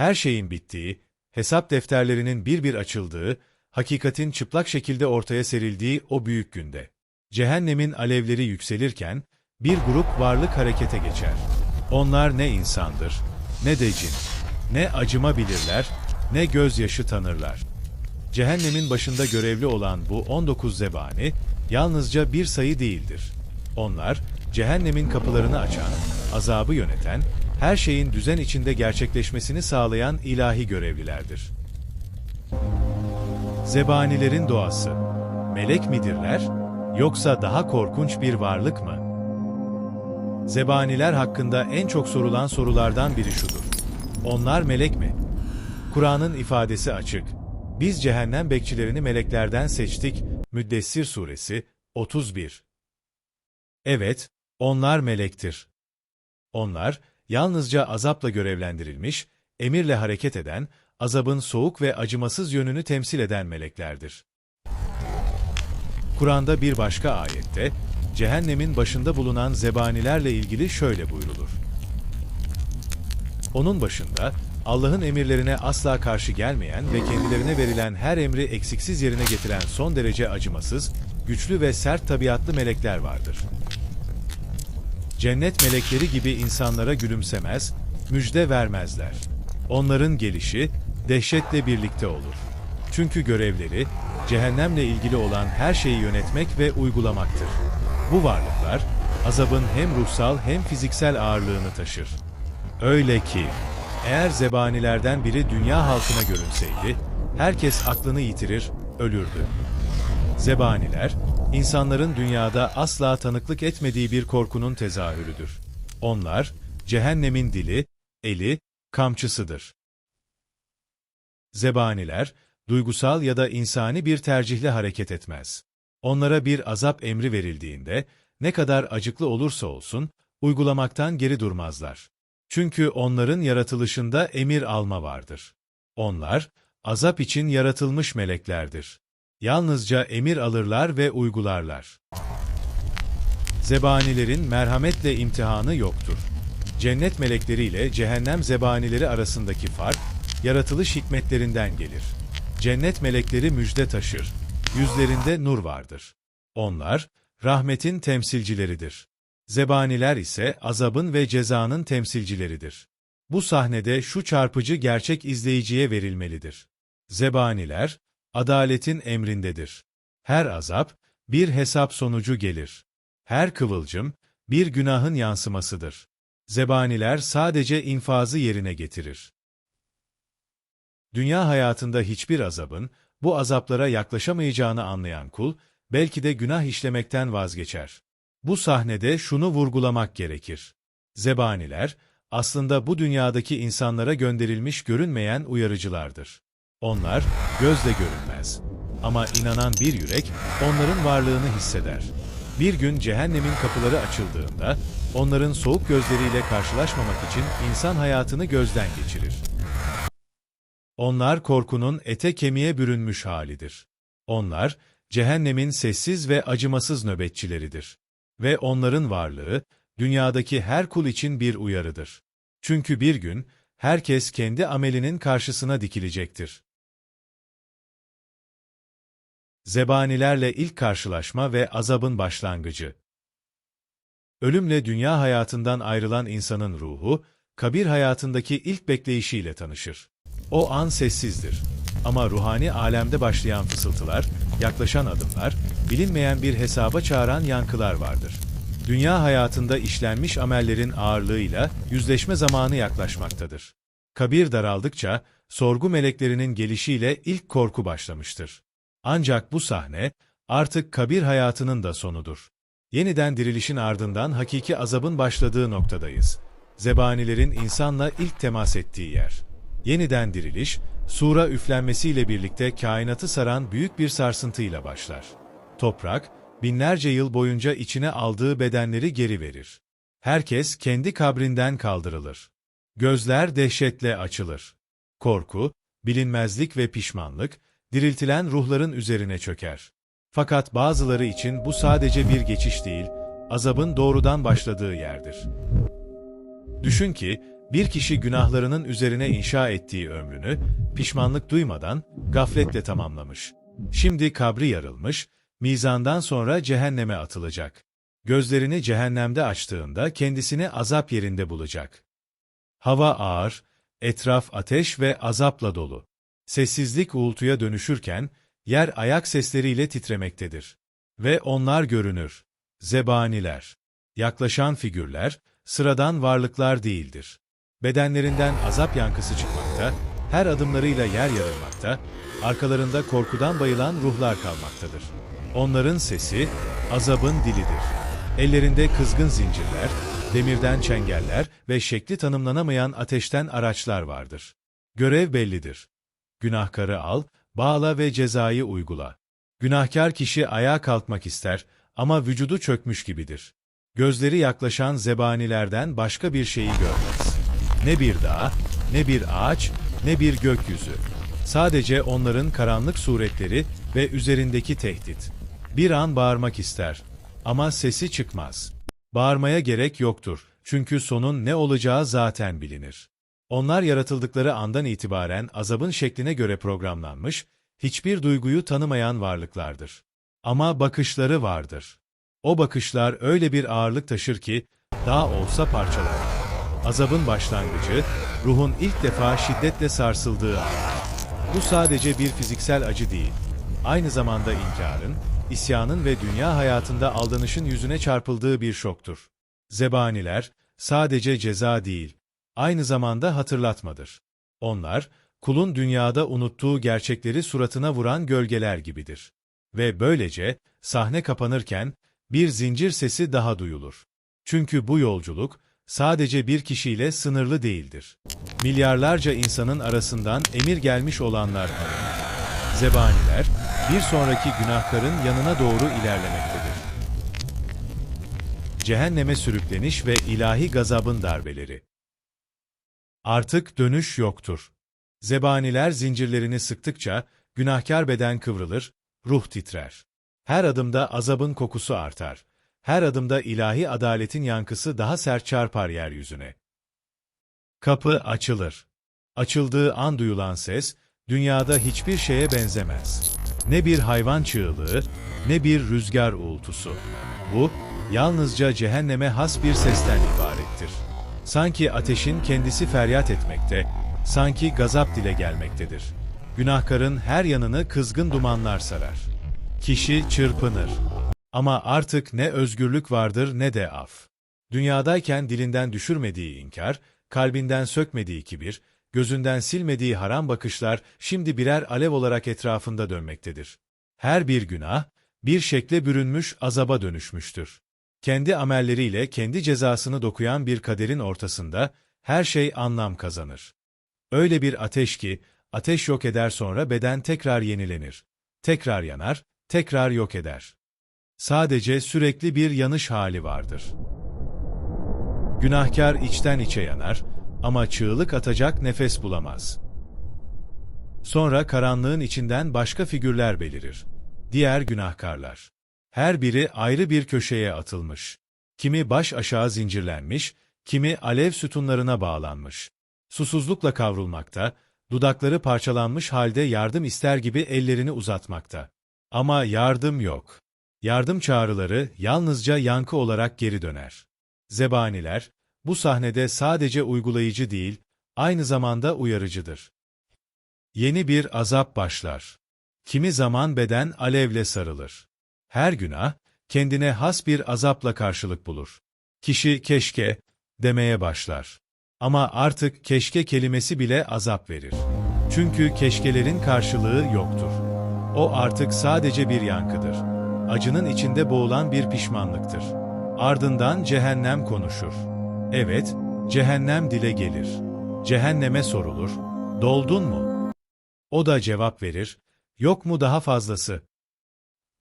her şeyin bittiği, hesap defterlerinin bir bir açıldığı, hakikatin çıplak şekilde ortaya serildiği o büyük günde. Cehennemin alevleri yükselirken, bir grup varlık harekete geçer. Onlar ne insandır, ne de cin, ne acıma bilirler, ne gözyaşı tanırlar. Cehennemin başında görevli olan bu 19 zebani, yalnızca bir sayı değildir. Onlar, cehennemin kapılarını açan, azabı yöneten, her şeyin düzen içinde gerçekleşmesini sağlayan ilahi görevlilerdir. Zebanilerin doğası. Melek midirler, yoksa daha korkunç bir varlık mı? Zebaniler hakkında en çok sorulan sorulardan biri şudur. Onlar melek mi? Kur'an'ın ifadesi açık. Biz cehennem bekçilerini meleklerden seçtik. Müddessir suresi 31. Evet, onlar melektir. Onlar, yalnızca azapla görevlendirilmiş, emirle hareket eden, azabın soğuk ve acımasız yönünü temsil eden meleklerdir. Kur'an'da bir başka ayette, cehennemin başında bulunan zebanilerle ilgili şöyle buyrulur. Onun başında, Allah'ın emirlerine asla karşı gelmeyen ve kendilerine verilen her emri eksiksiz yerine getiren son derece acımasız, güçlü ve sert tabiatlı melekler vardır. Cennet melekleri gibi insanlara gülümsemez, müjde vermezler. Onların gelişi, dehşetle birlikte olur. Çünkü görevleri, cehennemle ilgili olan her şeyi yönetmek ve uygulamaktır. Bu varlıklar, azabın hem ruhsal hem fiziksel ağırlığını taşır. Öyle ki, eğer zebanilerden biri dünya halkına görünseydi, herkes aklını yitirir, ölürdü. Zebaniler, insanların dünyada asla tanıklık etmediği bir korkunun tezahürüdür. Onlar, cehennemin dili, eli, kamçısıdır. Zebaniler, duygusal ya da insani bir tercihle hareket etmez. Onlara bir azap emri verildiğinde, ne kadar acıklı olursa olsun, uygulamaktan geri durmazlar. Çünkü onların yaratılışında emir alma vardır. Onlar, azap için yaratılmış meleklerdir. Yalnızca emir alırlar ve uygularlar. Zebanilerin merhametle imtihanı yoktur. Cennet melekleriyle cehennem zebanileri arasındaki fark, yaratılış hikmetlerinden gelir. Cennet melekleri müjde taşır. Yüzlerinde nur vardır. Onlar, rahmetin temsilcileridir. Zebaniler ise azabın ve cezanın temsilcileridir. Bu sahnede şu çarpıcı gerçek izleyiciye verilmelidir. Zebaniler, adaletin emrindedir. Her azap, bir hesap sonucu gelir. Her kıvılcım, bir günahın yansımasıdır. Zebaniler sadece infazı yerine getirir. Dünya hayatında hiçbir azabın, bu azaplara yaklaşamayacağını anlayan kul, belki de günah işlemekten vazgeçer. Bu sahnede şunu vurgulamak gerekir. Zebaniler, aslında bu dünyadaki insanlara gönderilmiş görünmeyen uyarıcılardır. Onlar, gözle görünmez. Ama inanan bir yürek, onların varlığını hisseder. Bir gün cehennemin kapıları açıldığında, onların soğuk gözleriyle karşılaşmamak için insan hayatını gözden geçirir. Onlar korkunun ete kemiğe bürünmüş halidir. Onlar, cehennemin sessiz ve acımasız nöbetçileridir. Ve onların varlığı, dünyadaki her kul için bir uyarıdır. Çünkü bir gün, herkes kendi amelinin karşısına dikilecektir. Zebanilerle ilk karşılaşma ve azabın başlangıcı. Ölümle dünya hayatından ayrılan insanın ruhu, kabir hayatındaki ilk bekleyişiyle tanışır. O an sessizdir. Ama ruhani alemde başlayan fısıltılar, yaklaşan adımlar, bilinmeyen bir hesaba çağıran yankılar vardır. Dünya hayatında işlenmiş amellerin ağırlığıyla yüzleşme zamanı yaklaşmaktadır. Kabir daraldıkça, sorgu meleklerinin gelişiyle ilk korku başlamıştır. Ancak bu sahne, artık kabir hayatının da sonudur. Yeniden dirilişin ardından hakiki azabın başladığı noktadayız. Zebanilerin insanla ilk temas ettiği yer. Yeniden diriliş, sura üflenmesiyle birlikte kainatı saran büyük bir sarsıntıyla başlar. Toprak, binlerce yıl boyunca içine aldığı bedenleri geri verir. Herkes kendi kabrinden kaldırılır. Gözler dehşetle açılır. Korku, bilinmezlik ve pişmanlık, diriltilen ruhların üzerine çöker. Fakat bazıları için bu sadece bir geçiş değil, azabın doğrudan başladığı yerdir. Düşün ki, Bir kişi günahlarının üzerine inşa ettiği ömrünü, pişmanlık duymadan, gafletle tamamlamış. Şimdi kabri yarılmış, mizandan sonra cehenneme atılacak. Gözlerini cehennemde açtığında kendisini azap yerinde bulacak. Hava ağır, etraf ateş ve azapla dolu. Sessizlik uğultuya dönüşürken, yer ayak sesleriyle titremektedir. Ve onlar görünür. Zebaniler. Yaklaşan figürler, sıradan varlıklar değildir. Bedenlerinden azap yankısı çıkmakta, her adımlarıyla yer yarılmakta, arkalarında korkudan bayılan ruhlar kalmaktadır. Onların sesi, azabın dilidir. Ellerinde kızgın zincirler, demirden çengeller ve şekli tanımlanamayan ateşten araçlar vardır. Görev bellidir. Günahkarı al, bağla ve cezayı uygula. Günahkar kişi ayağa kalkmak ister ama vücudu çökmüş gibidir. Gözleri yaklaşan zebanilerden başka bir şeyi görmez. Ne bir dağ, ne bir ağaç, ne bir gökyüzü. Sadece onların karanlık suretleri ve üzerindeki tehdit. Bir an bağırmak ister ama sesi çıkmaz. Bağırmaya gerek yoktur çünkü sonun ne olacağı zaten bilinir. Onlar yaratıldıkları andan itibaren azabın şekline göre programlanmış, hiçbir duyguyu tanımayan varlıklardır. Ama bakışları vardır. O bakışlar öyle bir ağırlık taşır ki, dağ olsa parçalar. Azabın başlangıcı, ruhun ilk defa şiddetle sarsıldığı an. Bu sadece bir fiziksel acı değil, aynı zamanda inkarın, isyanın ve dünya hayatında aldanışın yüzüne çarpıldığı bir şoktur. Zebaniler, sadece ceza değil, aynı zamanda hatırlatmadır. Onlar, kulun dünyada unuttuğu gerçekleri suratına vuran gölgeler gibidir. Ve böylece, sahne kapanırken, bir zincir sesi daha duyulur. Çünkü bu yolculuk, sadece bir kişiyle sınırlı değildir. Milyarlarca insanın arasından emir gelmiş olanlar arınır. Zebaniler, bir sonraki günahkarın yanına doğru ilerlemektedir. Cehenneme sürükleniş ve ilahi gazabın darbeleri. Artık dönüş yoktur. Zebaniler zincirlerini sıktıkça, günahkar beden kıvrılır, ruh titrer. Her adımda azabın kokusu artar. Her adımda ilahi adaletin yankısı daha sert çarpar yeryüzüne. Kapı açılır. Açıldığı an duyulan ses, dünyada hiçbir şeye benzemez. Ne bir hayvan çığlığı, ne bir rüzgar uğultusu. Bu, yalnızca cehenneme has bir sesten ibarettir. Sanki ateşin kendisi feryat etmekte, sanki gazap dile gelmektedir. Günahkarın her yanını kızgın dumanlar sarar. Kişi çırpınır. Ama artık ne özgürlük vardır ne de af. Dünyadayken dilinden düşürmediği inkar, kalbinden sökmediği kibir, gözünden silmediği haram bakışlar şimdi birer alev olarak etrafında dönmektedir. Her bir günah, bir şekle bürünmüş azaba dönüşmüştür. Kendi amelleriyle kendi cezasını dokuyan bir kaderin ortasında her şey anlam kazanır. Öyle bir ateş ki, ateş yok eder sonra beden tekrar yenilenir. Tekrar yanar, tekrar yok eder. Sadece sürekli bir yanış hali vardır. Günahkar içten içe yanar ama çığlık atacak nefes bulamaz. Sonra karanlığın içinden başka figürler belirir. Diğer günahkarlar. Her biri ayrı bir köşeye atılmış. Kimi baş aşağı zincirlenmiş, kimi alev sütunlarına bağlanmış. Susuzlukla kavrulmakta, dudakları parçalanmış halde yardım ister gibi ellerini uzatmakta. Ama yardım yok. Yardım çağrıları yalnızca yankı olarak geri döner. Zebaniler, bu sahnede sadece uygulayıcı değil, aynı zamanda uyarıcıdır. Yeni bir azap başlar. Kimi zaman beden alevle sarılır. Her günah, kendine has bir azapla karşılık bulur. Kişi keşke demeye başlar. Ama artık keşke kelimesi bile azap verir. Çünkü keşkelerin karşılığı yoktur. O artık sadece bir yankıdır. Acının içinde boğulan bir pişmanlıktır. Ardından cehennem konuşur. Evet, cehennem dile gelir. Cehenneme sorulur, doldun mu? O da cevap verir, yok mu daha fazlası?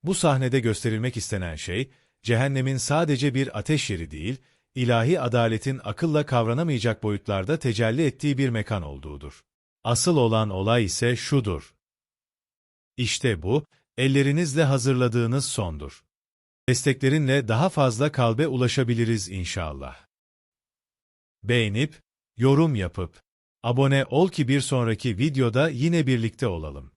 Bu sahnede gösterilmek istenen şey, cehennemin sadece bir ateş yeri değil, ilahi adaletin akılla kavranamayacak boyutlarda tecelli ettiği bir mekan olduğudur. Asıl olan olay ise şudur. İşte bu, ellerinizle hazırladığınız sondur. Desteklerinle daha fazla kalbe ulaşabiliriz inşallah. Beğenip, yorum yapıp, abone ol ki bir sonraki videoda yine birlikte olalım.